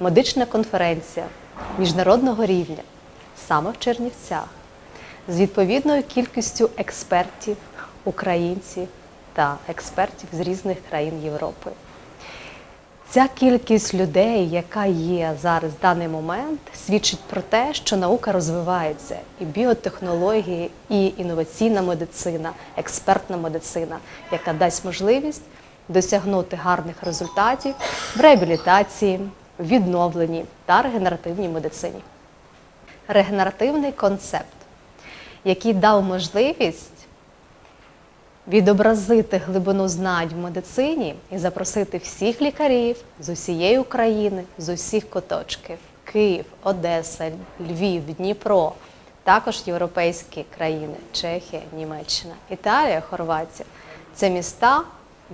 медична конференція міжнародного рівня саме в Чернівцях з відповідною кількістю експертів, українців та експертів з різних країн Європи. Ця кількість людей, яка є зараз в даний момент, свідчить про те, що наука розвивається, і біотехнології, і інноваційна медицина, експертна медицина, яка дасть можливість досягнути гарних результатів в реабілітації, відновленні та регенеративній медицині. Регенеративний концепт, який дав можливість відобразити глибину знань в медицині і запросити всіх лікарів з усієї України, з усіх куточків Київ, Одеса, Львів, Дніпро, також європейські країни Чехія, Німеччина, Італія, Хорватія це міста,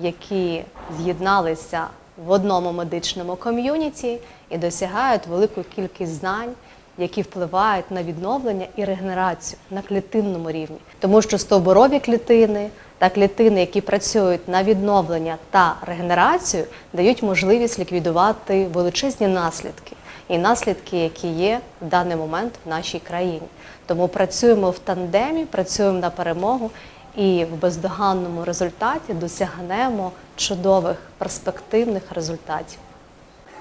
які з'єдналися в одному медичному ком'юніті і досягають велику кількість знань які впливають на відновлення і регенерацію на клітинному рівні, тому що стовбурові клітини та клітини, які працюють на відновлення та регенерацію, дають можливість ліквідувати величезні наслідки і наслідки, які є в даний момент в нашій країні. Тому працюємо в тандемі, працюємо на перемогу і в бездоганному результаті досягнемо чудових перспективних результатів.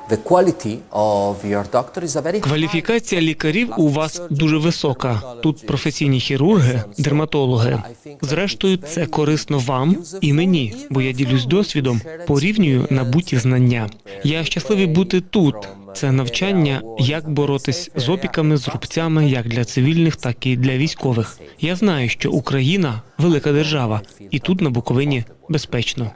The quality of your doctor is a very Кваліфікація лікарів у вас дуже висока. Тут професійні хірурги, дерматологи. Зрештою, це корисно вам і мені, бо я ділюсь досвідом, порівнюю набуті знання. Я щасливий бути тут. Це навчання, як боротись з опіками, з рубцями, як для цивільних, так і для військових. Я знаю, що Україна велика держава, і тут на Буковині безпечно.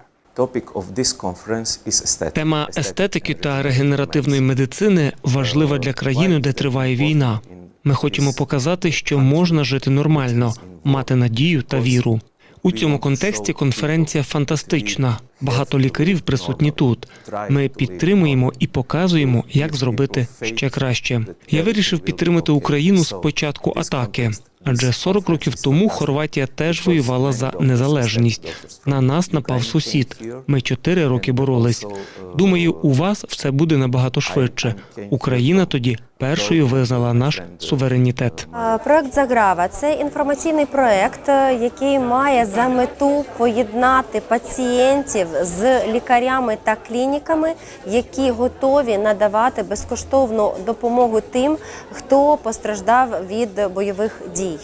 Тема естетики та регенеративної медицини важлива для країни, де триває війна. Ми хочемо показати, що можна жити нормально, мати надію та віру. У цьому контексті конференція фантастична. Багато лікарів присутні тут. Ми підтримуємо і показуємо, як зробити ще краще. Я вирішив підтримати Україну з початку атаки. Адже 40 років тому Хорватія теж воювала за незалежність. На нас напав сусід. Ми 4 роки боролись. Думаю, у вас все буде набагато швидше. Україна тоді першою визнала наш суверенітет. Проект Заграва це інформаційний проект, е, який має за мету поєднати пацієнтів з лікарями та клініками, які готові надавати безкоштовну допомогу тим, хто постраждав від бойових дій.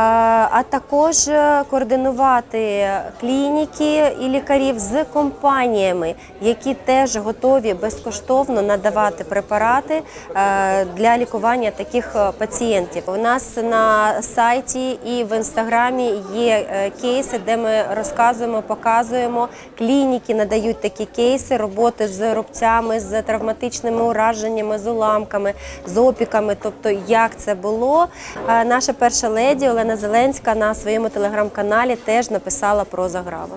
А а також е, координувати клініки і лікарів з компаніями, які теж готові безкоштовно надавати препарати е, для лікування таких е, пацієнтів. У нас на сайті і в інстаграмі є е, кейси, де ми розказуємо, показуємо. Клініки надають такі кейси роботи з рубцями, з травматичними ураженнями, з уламками, з опіками. Тобто, як це було. Е, Наша перша леді Олена Зеленська на своєму телеграм-каналі теж написала про заграву.